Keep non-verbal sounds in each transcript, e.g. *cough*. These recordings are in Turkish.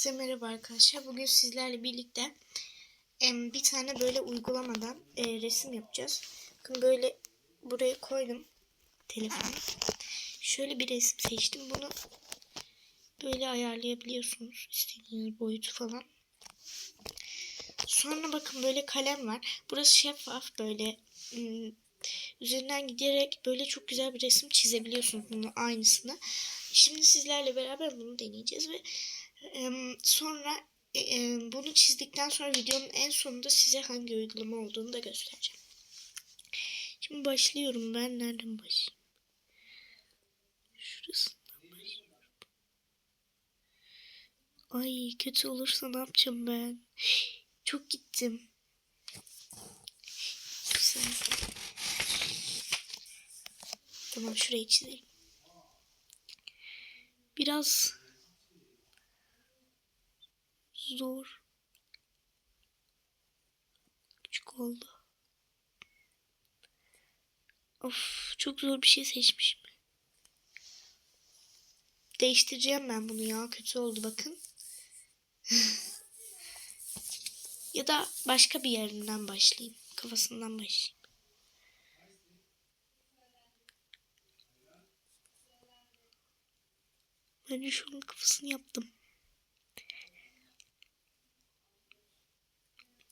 Herkese merhaba arkadaşlar. Bugün sizlerle birlikte bir tane böyle uygulamadan e, resim yapacağız. Bakın böyle buraya koydum telefonu. Şöyle bir resim seçtim. Bunu böyle ayarlayabiliyorsunuz. İstediğiniz boyutu falan. Sonra bakın böyle kalem var. Burası şeffaf böyle ım, üzerinden giderek böyle çok güzel bir resim çizebiliyorsunuz bunun aynısını. Şimdi sizlerle beraber bunu deneyeceğiz ve sonra e, e, bunu çizdikten sonra videonun en sonunda size hangi uygulama olduğunu da göstereceğim. Şimdi başlıyorum ben. Nereden başlayayım? Şurasından başlıyorum. Ay kötü olursa ne yapacağım ben? *gasps* Çok gittim. Güzel. Tamam şurayı çizelim. Biraz zor. Küçük oldu. Of çok zor bir şey seçmişim. Değiştireceğim ben bunu ya. Kötü oldu bakın. *laughs* ya da başka bir yerinden başlayayım. Kafasından başlayayım. Bence şunun kafasını yaptım.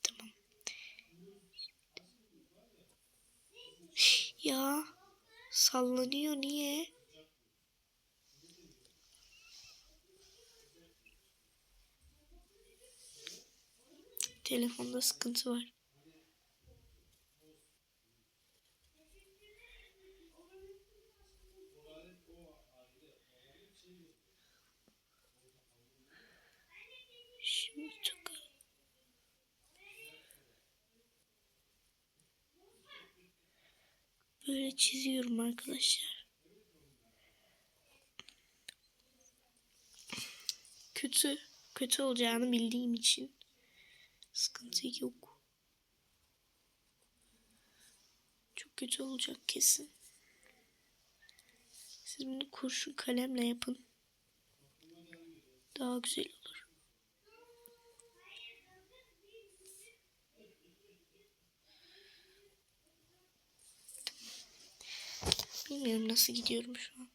Tamam. Ya sallanıyor niye? Telefonda sıkıntı var. Şimdi çok böyle çiziyorum arkadaşlar. Kötü, kötü olacağını bildiğim için sıkıntı yok. Çok kötü olacak kesin. Siz bunu kurşun kalemle yapın. Daha güzel olur. Bilmiyorum nasıl gidiyorum şu an.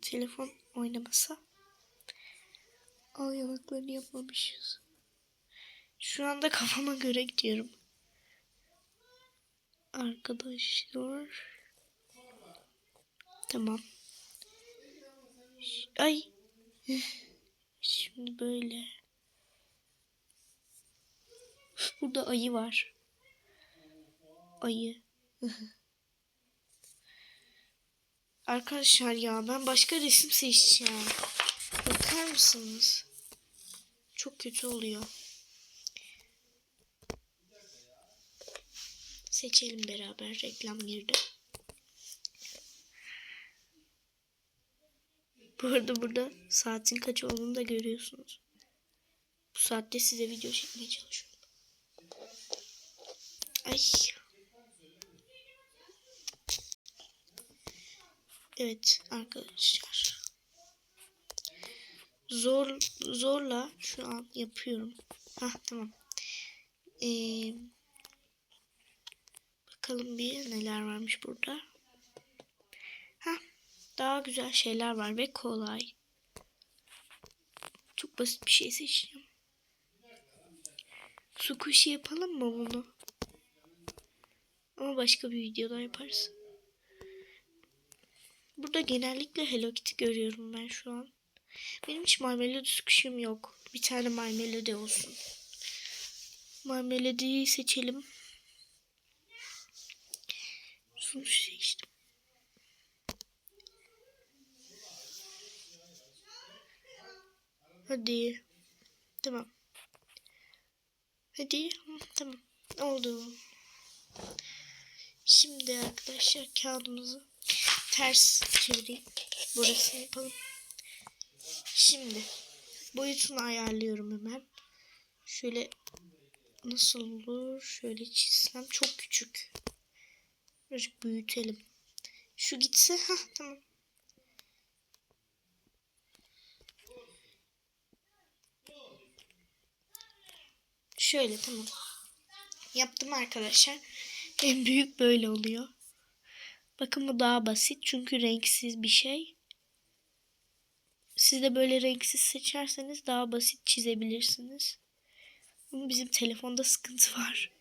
Telefon oynamasa. Al yanaklarını yapmamışız. Şu anda kafama göre gidiyorum. Arkadaşlar. Tamam. Ay. Şimdi böyle. Burada ayı var ayı. Arkadaşlar ya ben başka resim seçeceğim. Bakar mısınız? Çok kötü oluyor. Seçelim beraber. Reklam girdi. Bu arada burada saatin kaç olduğunu da görüyorsunuz. Bu saatte size video çekmeye çalışıyorum. Ay. Evet arkadaşlar. Zor zorla şu an yapıyorum. Ha tamam. Ee, bakalım bir neler varmış burada. Ha daha güzel şeyler var ve kolay. Çok basit bir şey seçeceğim. Su kuşu yapalım mı bunu? Ama başka bir videoda yaparız. Burada genellikle Hello Kitty görüyorum ben şu an. Benim hiç My Melody kuşum yok. Bir tane My Melody olsun. My Melody'yi seçelim. Sonuç seçtim. Hadi. Tamam. Hadi. Tamam. Oldu. Şimdi arkadaşlar kağıdımızı ters çevireyim. Burası yapalım. Şimdi boyutunu ayarlıyorum hemen. Şöyle nasıl olur? Şöyle çizsem çok küçük. Birazcık büyütelim. Şu gitse ha tamam. Şöyle tamam. Yaptım arkadaşlar. En büyük böyle oluyor. Bakın bu daha basit çünkü renksiz bir şey. Siz de böyle renksiz seçerseniz daha basit çizebilirsiniz. Ama bizim telefonda sıkıntı var.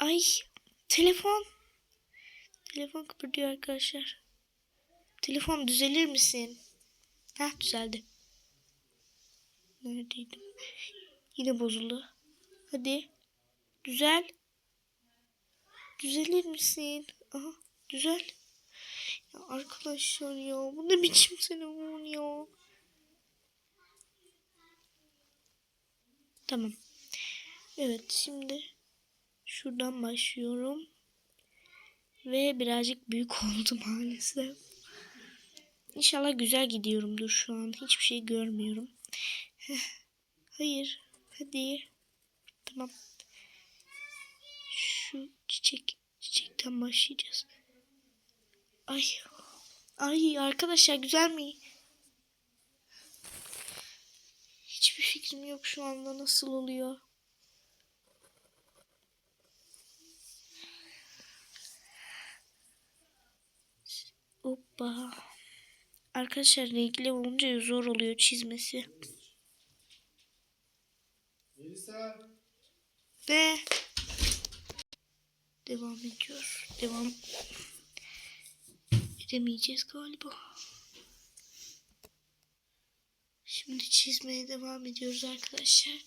Ay telefon. Telefon kıpırdıyor arkadaşlar. Telefon düzelir misin? Heh düzeldi. Neredeydim? Yine bozuldu. Hadi. Düzel. Düzelir misin? Aha düzel. Ya arkadaşlar ya bu ne biçim telefon ya. Tamam. Evet şimdi şuradan başlıyorum. Ve birazcık büyük *laughs* oldu maalesef. İnşallah güzel gidiyorumdur şu an. Hiçbir şey görmüyorum. *laughs* Hayır. Hadi. Tamam. Şu çiçek. Çiçekten başlayacağız. Ay. Ay arkadaşlar güzel mi? Hiçbir fikrim yok şu anda nasıl oluyor. Hoppa. Arkadaşlar renkli olunca zor oluyor çizmesi. Melisa. Ve devam ediyor. Devam edemeyeceğiz galiba. Şimdi çizmeye devam ediyoruz arkadaşlar.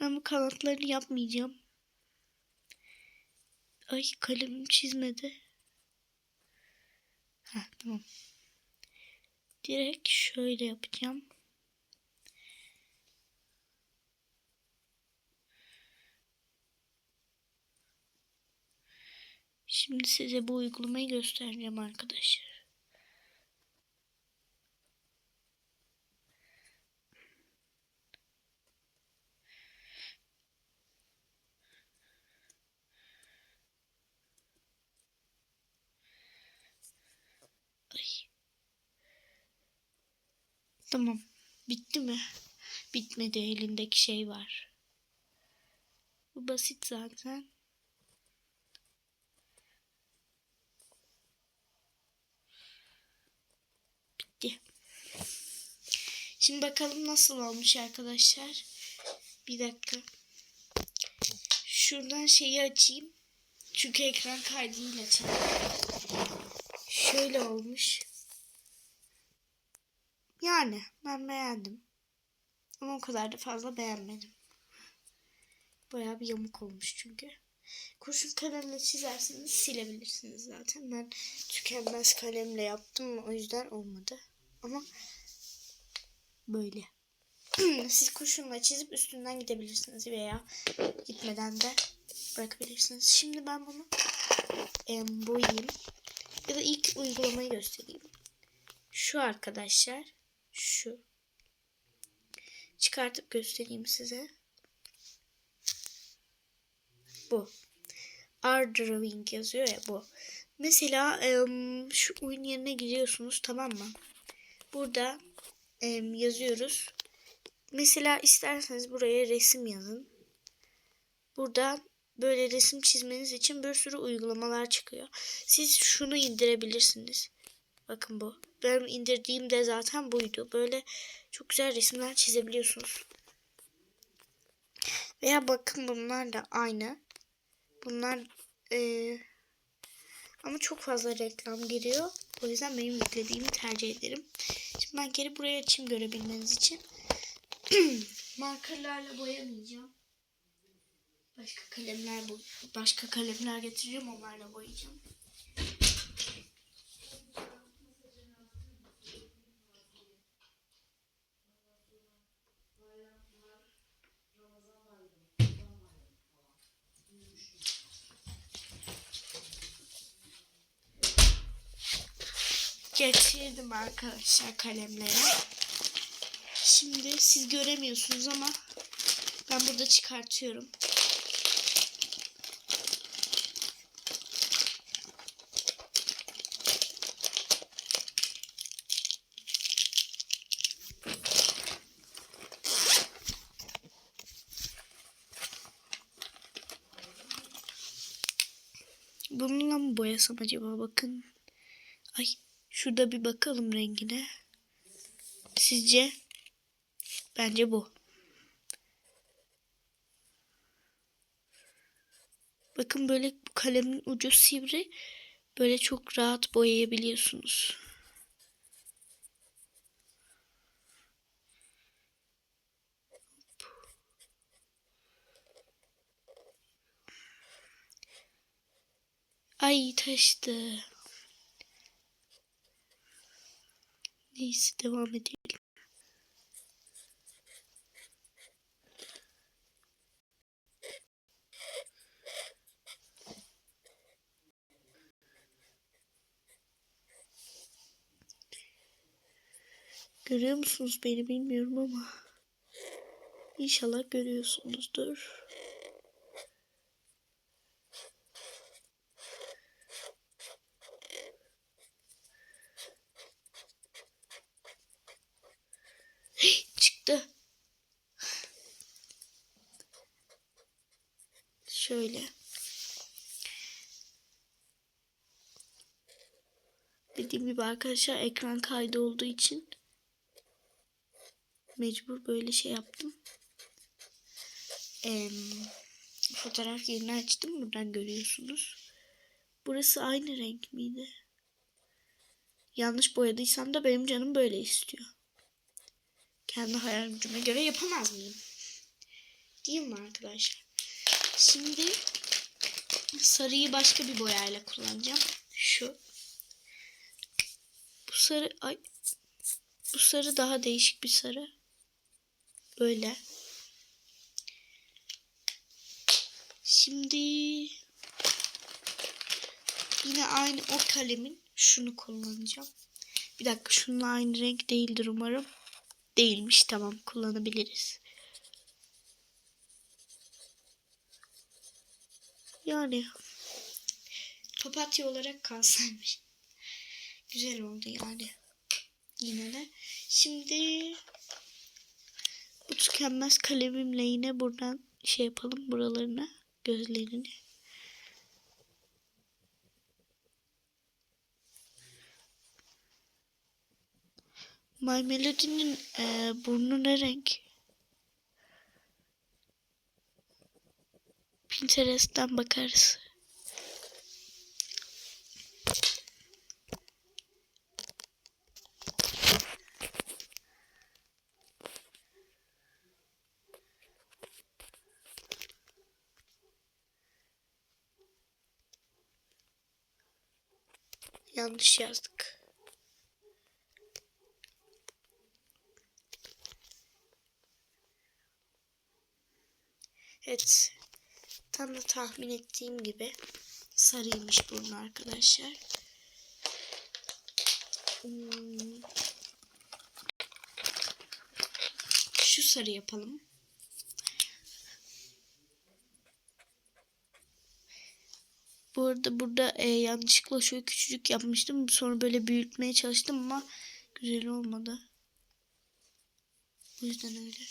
Ben bu kanatlarını yapmayacağım. Ay kalemim çizmedi. Ha tamam. Direkt şöyle yapacağım. Şimdi size bu uygulamayı göstereceğim arkadaşlar. Tamam. Bitti mi? Bitmedi. Elindeki şey var. Bu basit zaten. Bitti. Şimdi bakalım nasıl olmuş arkadaşlar. Bir dakika. Şuradan şeyi açayım. Çünkü ekran kaydıyla açalım. Şöyle olmuş. Yani ben beğendim. Ama o kadar da fazla beğenmedim. Bayağı bir yamuk olmuş çünkü. Kurşun kalemle çizerseniz silebilirsiniz zaten. Ben tükenmez kalemle yaptım o yüzden olmadı. Ama böyle. *clears throat* Siz kurşunla çizip üstünden gidebilirsiniz veya gitmeden de bırakabilirsiniz. Şimdi ben bunu em, boyayayım. Ya da ilk uygulamayı göstereyim. Şu arkadaşlar. Şu. Çıkartıp göstereyim size. Bu. R drawing yazıyor ya bu. Mesela şu oyun yerine giriyorsunuz tamam mı? Burada yazıyoruz. Mesela isterseniz buraya resim yazın. Burada böyle resim çizmeniz için bir sürü uygulamalar çıkıyor. Siz şunu indirebilirsiniz. Bakın bu. Benim indirdiğim de zaten buydu. Böyle çok güzel resimler çizebiliyorsunuz. Veya bakın bunlar da aynı. Bunlar eee, ama çok fazla reklam giriyor. O yüzden benim yüklediğimi tercih ederim. Geri buraya açayım görebilmeniz için. *clears throat* Markerlarla boyamayacağım. Başka kalemler bu başka kalemler getireceğim onlarla boyayacağım. geçirdim arkadaşlar kalemleri. Şimdi siz göremiyorsunuz ama ben burada çıkartıyorum. Bununla mı boyasam acaba bakın. Ay şurada bir bakalım rengine. Sizce? Bence bu. Bakın böyle kalemin ucu sivri. Böyle çok rahat boyayabiliyorsunuz. Ay taştı. Neyse devam edelim. Görüyor musunuz beni bilmiyorum ama inşallah görüyorsunuzdur. Gibi arkadaşlar ekran kaydı olduğu için mecbur böyle şey yaptım. Ee, fotoğraf yerini açtım. Buradan görüyorsunuz. Burası aynı renk miydi? Yanlış boyadıysam da benim canım böyle istiyor. Kendi hayal gücüme göre yapamaz mıyım? Değil mi arkadaşlar? Şimdi sarıyı başka bir boyayla kullanacağım. Şu. Bu sarı ay bu sarı daha değişik bir sarı. Böyle. Şimdi yine aynı o kalemin şunu kullanacağım. Bir dakika şununla aynı renk değildir umarım. Değilmiş tamam kullanabiliriz. Yani papatya olarak kalsaymış. Güzel oldu yani. Yine de. Şimdi bu tükenmez kalemimle yine buradan şey yapalım buralarına gözlerini. My Melody'nin e, burnu ne renk? Pinterest'ten bakarız. Yanlış yazdık. Evet. Tam da tahmin ettiğim gibi sarıymış burnu arkadaşlar. Hmm. Şu sarı yapalım. Bu arada burada e, yanlışlıkla şöyle küçücük yapmıştım. Sonra böyle büyütmeye çalıştım ama güzel olmadı. O yüzden öyle.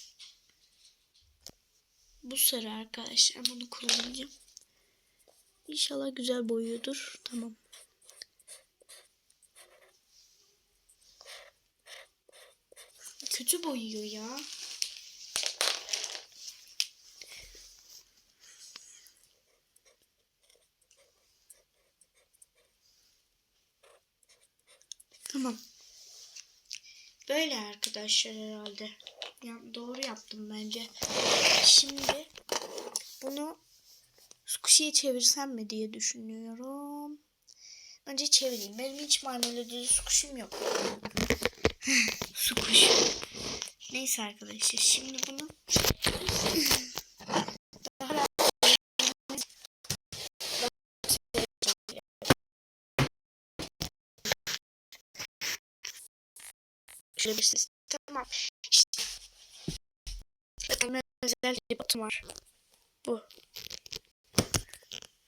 Bu sarı arkadaşlar. Bunu kullanacağım. İnşallah güzel boyuyordur. Tamam. Kötü boyuyor ya. Tamam. Böyle arkadaşlar herhalde. Yani doğru yaptım bence. Şimdi bunu squishy'ye çevirsem mi diye düşünüyorum. Önce çevireyim. Benim hiç marmeladeli squishy'm yok. *sighs* Squish. Neyse arkadaşlar şimdi bunu daha rahat Şöyle Tamam. İşte. Bakın özel bir botum var. Bu.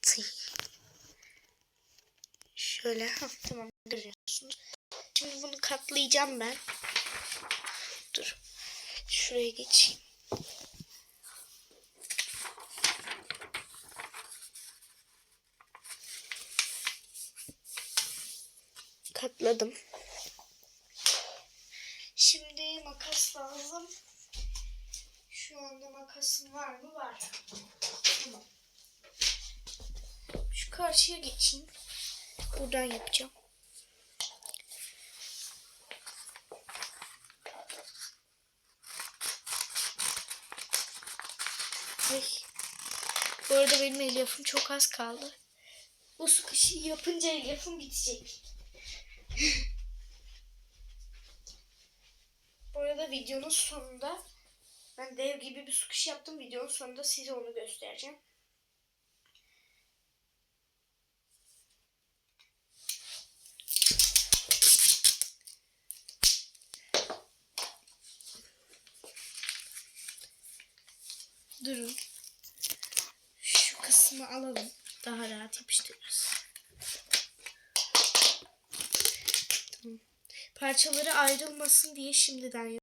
Tıy. Şöyle. Ha, tamam görüyorsunuz. Şimdi bunu katlayacağım ben. Dur. Şuraya geçeyim. katladım. Şimdi makas lazım. Şu anda makasım var mı? Var. Tamam. Şu karşıya geçeyim. Buradan yapacağım. Ay. Bu arada benim elyafım çok az kaldı. Bu sıkışı yapınca elyafım bitecek. *laughs* Bu arada videonun sonunda ben dev gibi bir sıkış yaptım. Videonun sonunda size onu göstereceğim. Durun. Şu kısmı alalım. Daha rahat yapıştırırız. Parçaları ayrılmasın diye şimdiden